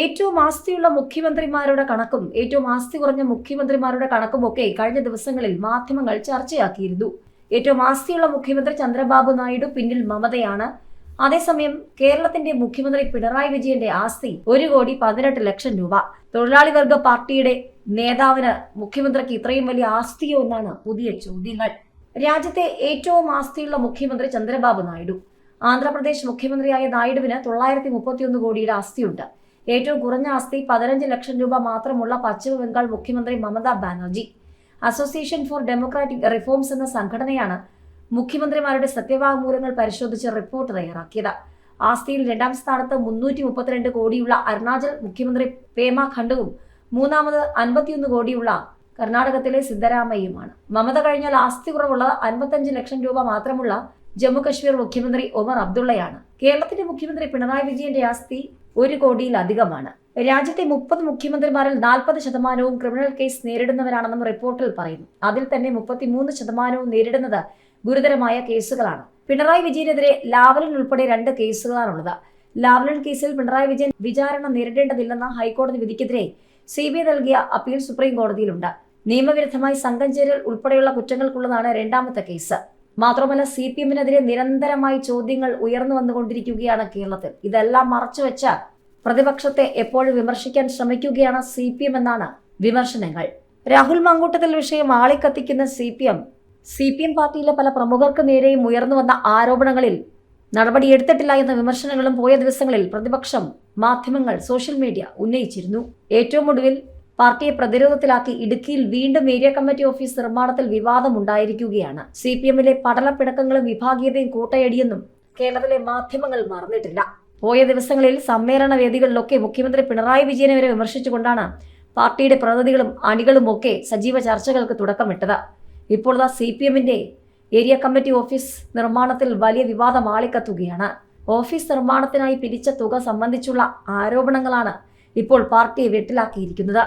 ഏറ്റവും ആസ്തിയുള്ള മുഖ്യമന്ത്രിമാരുടെ കണക്കും ഏറ്റവും ആസ്തി കുറഞ്ഞ മുഖ്യമന്ത്രിമാരുടെ കണക്കും ഒക്കെ കഴിഞ്ഞ ദിവസങ്ങളിൽ മാധ്യമങ്ങൾ ചർച്ചയാക്കിയിരുന്നു. ഏറ്റവും ആസ്തിയുള്ള മുഖ്യമന്ത്രി ചന്ദ്രബാബു നായിഡു പിന്നിൽ മമതയാണ്. അതേസമയം കേരളത്തിന്റെ മുഖ്യമന്ത്രി പിണറായി വിജയന്റെ ആസ്തി ഒരു കോടി പതിനെട്ട് ലക്ഷം രൂപ. തൊഴിലാളി വർഗ പാർട്ടിയുടെ നേതാവിന് മുഖ്യമന്ത്രിക്ക് ഇത്രയും വലിയ ആസ്തിയോ എന്നാണ് പുതിയ ചോദ്യങ്ങൾ. രാജ്യത്തെ ഏറ്റവും ആസ്തിയുള്ള മുഖ്യമന്ത്രി ചന്ദ്രബാബു നായിഡു. ആന്ധ്രാപ്രദേശ് മുഖ്യമന്ത്രിയായ നായിഡുവിന് തൊള്ളായിരത്തി മുപ്പത്തിയൊന്ന് കോടിയുടെ ആസ്തിയുണ്ട്. ഏറ്റവും കുറഞ്ഞ ആസ്തി പതിനഞ്ച് ലക്ഷം രൂപ മാത്രമുള്ള പശ്ചിമ ബംഗാൾ മുഖ്യമന്ത്രി Mamata Banerjee. Association for democratic reforms എന്ന സംഘടനയാണ് മുഖ്യമന്ത്രിമാരുടെ സത്യവാങ്മൂലങ്ങൾ പരിശോധിച്ച് റിപ്പോർട്ട് തയ്യാറാക്കിയത്. ആസ്തിയിൽ രണ്ടാം സ്ഥാനത്ത് മുന്നൂറ്റി മുപ്പത്തിരണ്ട് കോടിയുള്ള അരുണാചൽ മുഖ്യമന്ത്രി പേമ ഖണ്ഡുവും മൂന്നാമത് അൻപത്തിയൊന്ന് കോടിയുള്ള കർണാടകത്തിലെ സിദ്ധരാമയ്യുമാണ്. മമത കഴിഞ്ഞാൽ ആസ്തി കുറവുള്ളത് അൻപത്തഞ്ച് ലക്ഷം രൂപ മാത്രമുള്ള ജമ്മു കശ്മീർ മുഖ്യമന്ത്രി ഒമർ അബ്ദുള്ളയാണ്. കേരളത്തിന്റെ മുഖ്യമന്ത്രി പിണറായി വിജയന്റെ ആസ്തി ഒരു കോടിയിലധികമാണ്. രാജ്യത്തെ മുപ്പത് മുഖ്യമന്ത്രിമാരിൽ നാൽപ്പത് ശതമാനവും ക്രിമിനൽ കേസ് നേരിടുന്നവരാണെന്നും റിപ്പോർട്ടിൽ പറയുന്നു. അതിൽ തന്നെ മുപ്പത്തിമൂന്ന് ശതമാനവും നേരിടുന്നത് ഗുരുതരമായ കേസുകളാണ്. പിണറായി വിജയനെതിരെ ലാവലിൻ ഉൾപ്പെടെ രണ്ട് കേസുകളാണുള്ളത്. ലാവലിൻ കേസിൽ പിണറായി വിജയൻ വിചാരണ നേരിടേണ്ടതില്ലെന്ന ഹൈക്കോടതി വിധിക്കെതിരെ സി ബി ഐ നൽകിയ അപ്പീൽ സുപ്രീം കോടതിയിലുണ്ട്. നിയമവിരുദ്ധമായി സംഘം ചേരൽ ഉൾപ്പെടെയുള്ള കുറ്റങ്ങൾക്കുള്ളതാണ് രണ്ടാമത്തെ കേസ്. മാത്രമല്ല സി പി എമ്മിനെതിരെ നിരന്തരമായി ചോദ്യങ്ങൾ ഉയർന്നു വന്നുകൊണ്ടിരിക്കുകയാണ് കേരളത്തിൽ. ഇതെല്ലാം മറച്ചുവെച്ച പ്രതിപക്ഷത്തെ എപ്പോഴും വിമർശിക്കാൻ ശ്രമിക്കുകയാണ് സി പി എം എന്നാണ് വിമർശനങ്ങൾ. രാഹുൽ മങ്കൂട്ടത്തിൽ വിഷയം ആളിക്കത്തിക്കുന്ന C P M C P M പാർട്ടിയിലെ പല പ്രമുഖർക്ക് നേരെയും ഉയർന്നു വന്ന ആരോപണങ്ങളിൽ നടപടിയെടുത്തിട്ടില്ല എന്ന വിമർശനങ്ങളും പോയ ദിവസങ്ങളിൽ പ്രതിപക്ഷം മാധ്യമങ്ങൾ സോഷ്യൽ മീഡിയ ഉന്നയിച്ചിരുന്നു. ഏറ്റവും ഒടുവിൽ പാർട്ടിയെ പ്രതിരോധത്തിലാക്കി ഇടുക്കിയിൽ വീണ്ടും ഏരിയ കമ്മിറ്റി ഓഫീസ് നിർമ്മാണത്തിൽ വിവാദമുണ്ടായിരിക്കുകയാണ്. സി പി എമ്മിലെ പടലപ്പിടക്കങ്ങളും വിഭാഗീയതയും കൂട്ടയടിയെന്നും കേരളത്തിലെ മാധ്യമങ്ങൾ മറന്നിട്ടില്ല. പോയ ദിവസങ്ങളിൽ സമ്മേളന വേദികളിലൊക്കെ മുഖ്യമന്ത്രി പിണറായി വിജയനെ വരെ വിമർശിച്ചുകൊണ്ടാണ് പാർട്ടിയുടെ പ്രതിനിധികളും അണികളും ഒക്കെ സജീവ ചർച്ചകൾക്ക് തുടക്കമിട്ടത്. ഇപ്പോൾ ദാ സി പി എമ്മിന്റെ ഏരിയ കമ്മിറ്റി ഓഫീസ് നിർമ്മാണത്തിൽ വലിയ വിവാദം ആളിക്കത്തുകയാണ്. ഓഫീസ് നിർമ്മാണത്തിനായി പിരിച്ച തുക സംബന്ധിച്ചുള്ള ആരോപണങ്ങളാണ് ഇപ്പോൾ പാർട്ടിയെ വെട്ടിലാക്കിയിരിക്കുന്നത്.